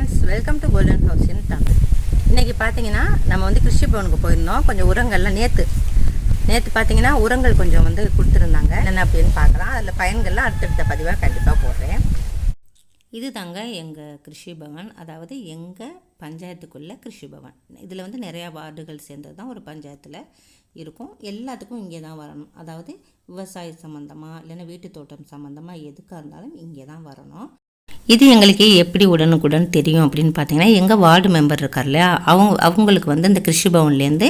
Friends welcome to golden house in Tamil இன்றைக்கி பார்த்தீங்கன்னா நம்ம வந்து கிருஷி பவனுக்கு போயிருந்தோம். கொஞ்சம் உரங்கள்லாம் நேற்று நேற்று பார்த்தீங்கன்னா உரங்கள் கொஞ்சம் வந்து கொடுத்துருந்தாங்க. என்னென்ன அப்படின்னு பார்க்கலாம். அதில் பயன்கள்லாம் அடுத்தடுத்த பதிவாக கண்டிப்பாக போடுறேன். இது தாங்க எங்கள் கிருஷி பவன் அதாவது எங்கள் பஞ்சாயத்துக்குள்ள கிருஷி பவன் இதில் வந்து நிறையா வார்டுகள் சேர்ந்தது தான் ஒரு பஞ்சாயத்தில் இருக்கும். எல்லாத்துக்கும் இங்கே தான் வரணும். அதாவது விவசாய சம்மந்தமாக இல்லைன்னா வீட்டு தோட்டம் சம்மந்தமாக எதுக்காக இருந்தாலும் இங்கே தான் வரணும். இது எங்களுக்கு எப்படி உடனுக்குடன் தெரியும் அப்படின்னு பார்த்தீங்கன்னா எங்கள் வார்டு மெம்பர் இருக்கார் இல்லையா அவங்க அவங்களுக்கு வந்து இந்த கிருஷி பவன்லேருந்து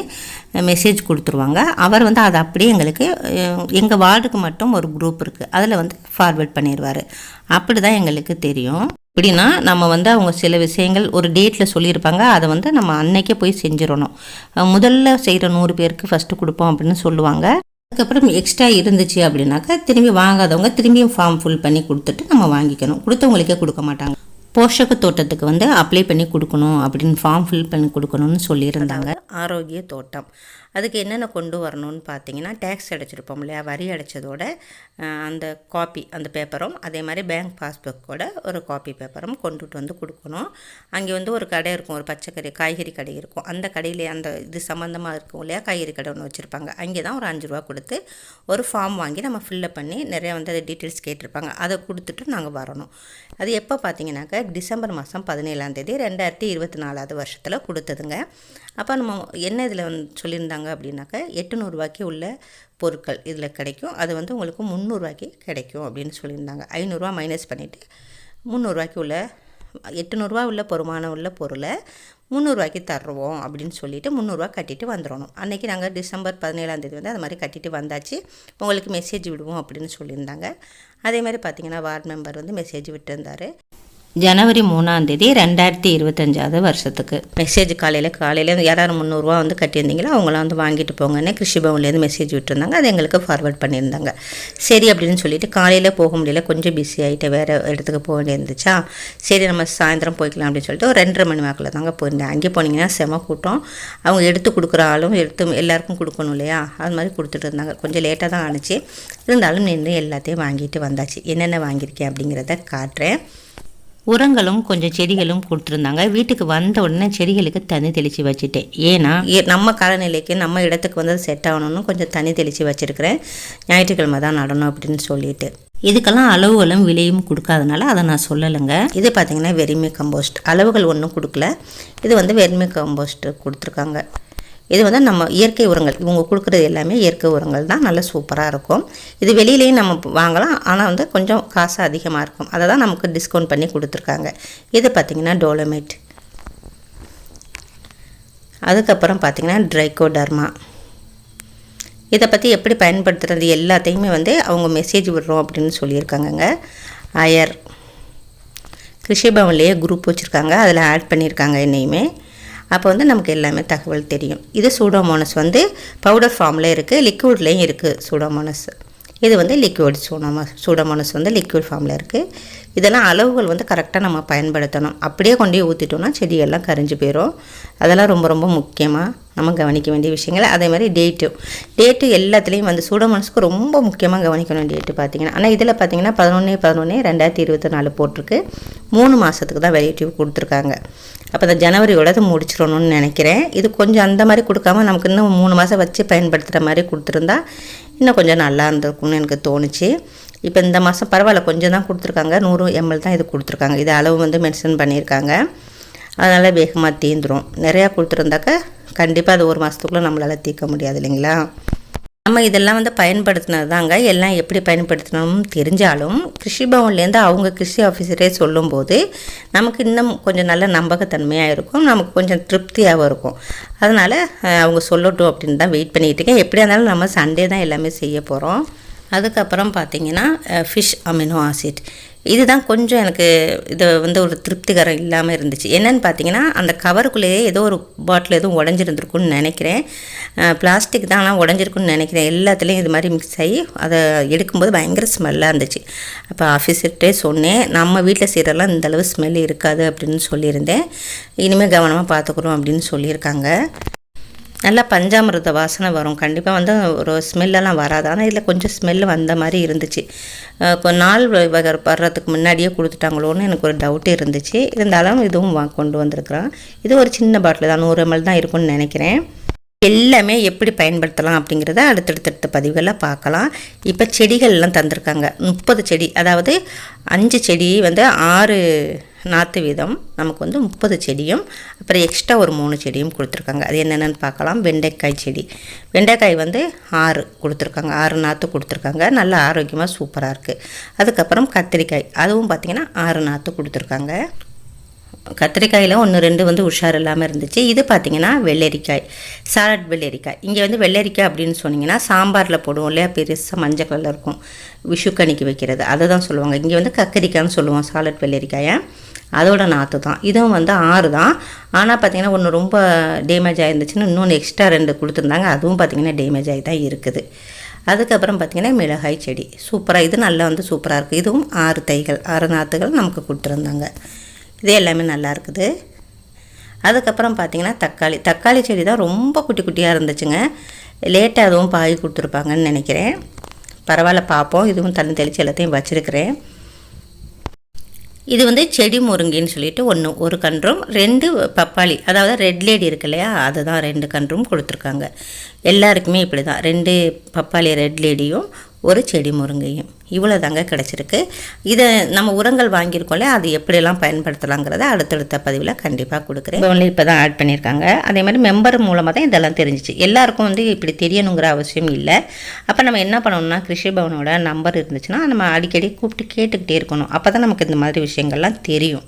மெசேஜ் கொடுத்துருவாங்க. அவர் வந்து அதை அப்படியே எங்களுக்கு எங்கள் வார்டுக்கு மட்டும் ஒரு குரூப் இருக்குது அதில் வந்து ஃபார்வேர்ட் பண்ணிடுவார். அப்படி தான் எங்களுக்கு தெரியும். எப்படின்னா நம்ம வந்து அவங்க சில விஷயங்கள் ஒரு டேட்டில் சொல்லியிருப்பாங்க. அதை வந்து நம்ம அன்னைக்கே போய் செஞ்சிடணும். முதல்ல செய்கிற நூறு பேருக்கு ஃபஸ்ட்டு கொடுப்போம் அப்படின்னு சொல்லுவாங்க. அதுக்கப்புறம் எக்ஸ்ட்ரா இருந்துச்சு அப்படின்னாக்கா திரும்பி வாங்காதவங்க திரும்பியும் ஃபார்ம் ஃபில் பண்ணி கொடுத்துட்டு நம்ம வாங்கிக்கணும். கொடுத்தவங்களுக்கே கொடுக்க மாட்டாங்க. போஷக தோட்டத்துக்கு வந்து அப்ளை பண்ணி கொடுக்கணும் அப்படின்னு ஃபார்ம் ஃபில் பண்ணி கொடுக்கணும்னு சொல்லியிருந்தாங்க. ஆரோக்கிய தோட்டம். அதுக்கு என்னென்ன கொண்டு வரணும்னு பார்த்தீங்கன்னா டேக்ஸ் அடைச்சிருப்போம் இல்லையா? வரி அடைச்சதோட அந்த காப்பி அந்த பேப்பரும் அதே மாதிரி பேங்க் பாஸ்புக்கோட ஒரு காப்பி பேப்பரும் கொண்டுட்டு வந்து கொடுக்கணும். அங்கே வந்து ஒரு கடை இருக்கும் ஒரு பச்சைக்கறி காய்கறி கடை இருக்கும். அந்த கடையிலே அந்த இது சம்மந்தமாக இருக்கும் இல்லையா? காய்கறி கடை ஒன்று வச்சுருப்பாங்க. அங்கே தான் ஒரு அஞ்சு ரூபா கொடுத்து ஒரு ஃபார்ம் வாங்கி நம்ம ஃபில்லப் பண்ணி நிறையா வந்து அதை டீட்டெயில்ஸ் கேட்டிருப்பாங்க. அதை கொடுத்துட்டு நாங்கள் வரணும். அது எப்போ பார்த்தீங்கன்னாக்கா டிசம்பர் மாதம் பதினேழாம் தேதி ரெண்டாயிரத்தி இருபத்தி நாலாவது வருஷத்தில் கொடுத்ததுங்க. அப்போ நம்ம என்ன இதில் வந்து சொல்லியிருந்தாங்க அப்படின்னாக்கா எட்டுநூறுரூவாய்க்கு உள்ள பொருட்கள் இதில் கிடைக்கும். அது வந்து உங்களுக்கு முந்நூறுரூவாய்க்கு கிடைக்கும் அப்படின்னு சொல்லியிருந்தாங்க. ஐநூறுரூவா மைனஸ் பண்ணிவிட்டு முந்நூறுரூவாய்க்கு உள்ள எட்டுநூறுரூவா உள்ள பொறுமானம் உள்ள பொருளை முந்நூறுரூவாய்க்கு தருவோம் அப்படின்னு சொல்லிட்டு முந்நூறுரூவா கட்டிட்டு வந்துடணும். அன்றைக்கி நாங்கள் டிசம்பர் பதினேழாம் தேதி வந்து அது மாதிரி கட்டிட்டு வந்தாச்சு. உங்களுக்கு மெசேஜ் விடுவோம் அப்படின்னு சொல்லியிருந்தாங்க. அதே மாதிரி பார்த்தீங்கன்னா வார்டு மெம்பர் வந்து மெசேஜ் விட்டுருந்தார். ஜனவரி மூணாம் தேதி ரெண்டாயிரத்தி இருபத்தஞ்சாவது வருஷத்துக்கு. மெசேஜ் காலையில் காலையில் யாராவது முந்நூறுரூவா வந்து கட்டியிருந்தீங்களோ? அவங்களாம் வந்து வாங்கிட்டு போங்கன்னு கிருஷி பவன்லேருந்து மெசேஜ் விட்டுருந்தாங்க. அது எங்களுக்கு ஃபார்வர்ட் பண்ணியிருந்தாங்க. சரி அப்படின்னு சொல்லிட்டு காலையில் போக முடியல. கொஞ்சம் பிஸி ஆகிட்டு வேறு இடத்துக்கு போக வேண்டியிருந்துச்சா? சரி நம்ம சாயந்தரம் போய்க்கலாம் அப்படின்னு சொல்லிட்டு ஒரு ரெண்டரை மணி வாக்கில் தாங்க போயிருந்தேன். அங்கே போனீங்கன்னா செம கூட்டம். அவங்க எடுத்து கொடுக்குற ஆளும் எடுத்து எல்லாருக்கும் கொடுக்கணும் இல்லையா? அது மாதிரி கொடுத்துட்டு இருந்தாங்க. கொஞ்சம் லேட்டாக தான் ஆணுச்சு. இருந்தாலும் நின்று எல்லாத்தையும் வாங்கிட்டு வந்தாச்சு. என்னென்ன வாங்கியிருக்கேன் அப்படிங்கிறத காட்டுறேன். உரங்களும் கொஞ்சம் செடிகளும் கொடுத்துருந்தாங்க. வீட்டுக்கு வந்த உடனே செடிகளுக்கு தண்ணி தெளித்து வச்சுட்டேன். ஏன்னா ஏ- நம்ம காலநிலைக்கு நம்ம இடத்துக்கு வந்து செட் ஆகணும்னு கொஞ்சம் தண்ணி தெளித்து வச்சுருக்கிறேன். ஞாயிற்றுக்கிழமை தான் நடணும் அப்படின்னு சொல்லிட்டு. இதுக்கெல்லாம் அளவுகளும் விலையும் கொடுக்காதனால அதை நான் சொல்லலைங்க. இது பார்த்தீங்கன்னா வெறுமை கம்போஸ்ட் அளவுகள் ஒன்றும் கொடுக்கல. இது வந்து வெறுமை கம்போஸ்ட் கொடுத்துருக்காங்க. இது வந்து நம்ம இயற்கை உரங்கள் இவங்க கொடுக்குறது எல்லாமே இயற்கை உரங்கள் தான். நல்லா சூப்பராக இருக்கும். இது வெளியிலேயும் நம்ம வாங்கலாம். ஆனால் வந்து கொஞ்சம் காசு அதிகமாக இருக்கும். அதை தான் நமக்கு டிஸ்கவுண்ட் பண்ணி கொடுத்துருக்காங்க. இது பார்த்திங்கன்னா டோலமேட் அதுக்கப்புறம் பார்த்திங்கன்னா ட்ரைகோடர்மா இதை பற்றி எப்படி பயன்படுத்துகிறது எல்லாத்தையுமே வந்து அவங்க மெசேஜ் விடுறோம் அப்படின்னு சொல்லியிருக்காங்கங்க. அயர் கிருஷி பவன்லேயே குரூப் வச்சுருக்காங்க. அதில் ஆட் பண்ணியிருக்காங்க என்னையுமே. அப்போ வந்து நமக்கு எல்லாமே தகவல் தெரியும். இது சூடோமோனஸ் வந்து பவுடர் ஃபார்மில் இருக்குது லிக்விட்லேயும் இருக்குது சூடோமோனஸ் இது வந்து லிக்விட் சூடோமோ சூடோமோனஸ் வந்து லிக்விட் ஃபார்மில் இருக்குது இதெல்லாம் அளவுகள் வந்து கரெக்டாக நம்ம பயன்படுத்தணும். அப்படியே கொண்டு போய் ஊற்றிட்டோம்னா செடியெல்லாம் கரிஞ்சு போயிடும் அதெல்லாம் ரொம்ப ரொம்ப முக்கியமாக நம்ம கவனிக்க வேண்டிய விஷயங்கள். அதே மாதிரி டேட்டு டேட்டு எல்லாத்துலேயும் வந்து சூடோமோனஸ்க்கு ரொம்ப முக்கியமாக கவனிக்கணும் டேட்டு பார்த்தீங்கன்னா ஆனால் இதில் பார்த்தீங்கன்னா பதினொன்று பதினொன்று ரெண்டாயிரத்தி இருபத்தி நாலு போட்டிருக்கு. மூணு மாதத்துக்கு தான் வெரைட்டி கொடுத்துருக்காங்க. அப்போ இந்த ஜனவரியோட அது முடிச்சிடணும்னு நினைக்கிறேன். இது கொஞ்சம் அந்த மாதிரி கொடுக்காம நமக்கு இன்னும் மூணு மாதம் வச்சு பயன்படுத்துகிற மாதிரி கொடுத்துருந்தா இன்னும் கொஞ்சம் நல்லா இருந்திருக்கும்னு எனக்கு தோணுச்சு. இப்போ இந்த மாதம் பரவாயில்ல கொஞ்சம் தான் கொடுத்துருக்காங்க. நூறு எம்எல் தான் இது கொடுத்துருக்காங்க. இது அளவு வந்து மென்ஷன் பண்ணியிருக்காங்க. அதனால் வேகமாக தீந்துடும் நிறையா கொடுத்துருந்தாக்க கண்டிப்பாக அது ஒரு மாதத்துக்குள்ளே நம்மளால் தீர்க்க முடியாது இல்லைங்களா? நம்ம இதெல்லாம் வந்து பயன்படுத்தினது தாங்க எல்லாம் எப்படி பயன்படுத்தணும்னு தெரிஞ்சாலும் கிருஷி பவன்லேருந்து அவங்க கிருஷி ஆஃபீஸரே சொல்லும்போது நமக்கு இன்னும் கொஞ்சம் நல்ல நம்பகத்தன்மையாக இருக்கும். நமக்கு கொஞ்சம் திருப்தியாகவும் இருக்கும். அதனால் அவங்க சொல்லட்டும் அப்படின்னு தான் வெயிட் பண்ணிகிட்டு இருக்கேன். எப்படியா இருந்தாலும் நம்ம சண்டே தான் எல்லாமே செய்ய போகிறோம் அதுக்கப்புறம் பார்த்தீங்கன்னா ஃபிஷ் அமினோ ஆசிட் இதுதான் கொஞ்சம் எனக்கு இது வந்து ஒரு திருப்திகரம் இல்லாமல் இருந்துச்சு. என்னென்னு பார்த்தீங்கன்னா அந்த கவருக்குள்ளேயே ஏதோ ஒரு பாட்டில் எதுவும் உடஞ்சிருந்துருக்குன்னு நினைக்கிறேன். பிளாஸ்டிக் தான் ஆனால் உடஞ்சிருக்குன்னு நினைக்கிறேன். எல்லாத்துலேயும் இது மாதிரி மிக்ஸ் ஆகி அதை எடுக்கும்போது பயங்கர ஸ்மெல்லாக இருந்துச்சு. அப்போ ஆஃபீஸர்கிட்டே சொன்னேன் நம்ம வீட்டில் செய்கிறலாம் இந்தளவு ஸ்மெல் இருக்காது அப்படின்னு சொல்லியிருந்தேன். இனிமேல் கவனமாக பார்த்துக்குறோம் அப்படின்னு சொல்லியிருக்காங்க. நல்லா பஞ்சாமிரத வாசனை வரும். கண்டிப்பாக வந்து ஒரு ஸ்மெல்லெல்லாம் வராது. ஆனால் இதில் கொஞ்சம் ஸ்மெல் வந்த மாதிரி இருந்துச்சு. நாள் வர்றதுக்கு முன்னாடியே கொடுத்துட்டாங்களோன்னு எனக்கு ஒரு டவுட் இருந்துச்சு. இருந்தாலும் இதுவும் வா கொண்டு வந்திருக்கிறேன். இது ஒரு சின்ன பாட்டில் தான். நூறு எம்எல் தான் இருக்கும்னு நினைக்கிறேன். எல்லாமே எப்படி பயன்படுத்தலாம் அப்படிங்கிறத அடுத்தடுத்த பதிவுகளில் பார்க்கலாம். இப்போ செடிகள்லாம் தந்திருக்காங்க. முப்பது செடி அதாவது அஞ்சு செடி வந்து ஆறு நாற்று வீதம் நமக்கு வந்து முப்பது செடியும் அப்புறம் எக்ஸ்ட்ரா ஒரு மூணு செடியும் கொடுத்துருக்காங்க. அது என்னென்னு பார்க்கலாம். வெண்டைக்காய் செடி. வெண்டைக்காய் வந்து ஆறு கொடுத்துருக்காங்க. ஆறு நாற்று கொடுத்துருக்காங்க. நல்லா ஆரோக்கியமாக சூப்பராக இருக்குது அதுக்கப்புறம் கத்திரிக்காய். அதுவும் பார்த்திங்கன்னா ஆறு நாற்று கொடுத்துருக்காங்க. கத்திரிக்காயில் ஒன்று ரெண்டு வந்து உஷார் இல்லாமல் இருந்துச்சு. இது பார்த்திங்கன்னா வெள்ளரிக்காய் சாலட் வெள்ளரிக்காய். இங்கே வந்து வெள்ளரிக்காய் அப்படின்னு சொன்னிங்கன்னா சாம்பாரில் போடுவோம் இல்லையா? பெருசாக மஞ்சள் கலர் இருக்கும். விஷுக்கணிக்கு வைக்கிறது. அதை தான் சொல்லுவாங்க. இங்கே வந்து கத்திரிக்காய்னு சொல்லுவோம் சாலட் வெள்ளரிக்காயை. அதோட நாற்று தான். இதுவும் வந்து ஆறு தான். ஆனால் பார்த்திங்கன்னா ஒன்று ரொம்ப டேமேஜ் ஆயிருந்துச்சுன்னு இன்னொன்று எக்ஸ்ட்ரா ரெண்டு கொடுத்துருந்தாங்க. அதுவும் பார்த்தீங்கன்னா டேமேஜ் ஆகி தான் இருக்குது. அதுக்கப்புறம் பார்த்தீங்கன்னா மிளகாய் செடி. சூப்பராக இது நல்லா வந்து சூப்பராக இருக்குது இதுவும் ஆறு தைகள் ஆறு நாற்றுகள் நமக்கு கொடுத்துருந்தாங்க. இது எல்லாமே நல்லா இருக்குது அதுக்கப்புறம் பார்த்தீங்கன்னா தக்காளி. தக்காளி செடி தான் ரொம்ப குட்டி குட்டியாக இருந்துச்சுங்க. லேட்டாக அதுவும் பாய் கொடுத்துருப்பாங்கன்னு நினைக்கிறேன். பரவாயில்ல பார்ப்போம் இதுவும் தண்ணி தெளித்து எல்லாத்தையும் வச்சுருக்கிறேன். இது வந்து செடி முருங்கின்னு சொல்லிட்டு ஒன்று ஒரு கன்றும் ரெண்டு பப்பாளி. அதாவது ரெட் லேடி இருக்கு இல்லையா அதுதான் ரெண்டு கன்றும் கொடுத்துருக்காங்க. எல்லாருக்குமே இப்படி தான் ரெண்டு பப்பாளி ரெட் லேடியும் ஒரு செடி முருங்கையும். இவ்வளோ தாங்க கிடச்சிருக்கு. இதை நம்ம உரங்கள் வாங்கியிருக்கோம்ல அது எப்படியெல்லாம் பயன்படுத்தலாங்கிறத அடுத்தடுத்த பதிவில் கண்டிப்பாக கொடுக்குறேன். ஒன்லி இப்போ தான் ஆட் பண்ணியிருக்காங்க. அதே மாதிரி மெம்பர் மூலமாக தான் இதெல்லாம் தெரிஞ்சிச்சு. எல்லாருக்கும் வந்து இப்படி தெரியணுங்கிற அவசியம் இல்லை. அப்போ நம்ம என்ன பண்ணணும்னா கிருஷி பவனோட நம்பர் இருந்துச்சுன்னா நம்ம அடிக்கடி கூப்பிட்டு கேட்டுக்கிட்டே இருக்கணும். அப்போ தான் நமக்கு இந்த மாதிரி விஷயங்கள்லாம் தெரியும்.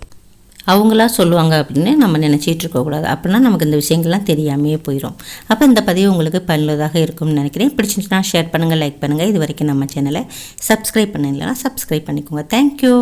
அவங்களா சொல்லுவாங்க அப்படின்னு நம்ம நினச்சிட்டு இருக்கக்கூடாது அப்படின்னா நமக்கு இந்த விஷயங்கள்லாம் தெரியாமையே போயிடும் அப்போ இந்த பதிவு உங்களுக்கு பயனுள்ளதாக இருக்கும்னு நினைக்கிறேன். பிடிச்சிருந்துச்சுன்னா ஷேர் பண்ணுங்கள் லைக் பண்ணுங்கள் இது வரைக்கும் நம்ம சேனலை சப்ஸ்கிரைப் பண்ணலாம் சப்ஸ்கிரைப் பண்ணிக்கோங்க. தேங்க்யூ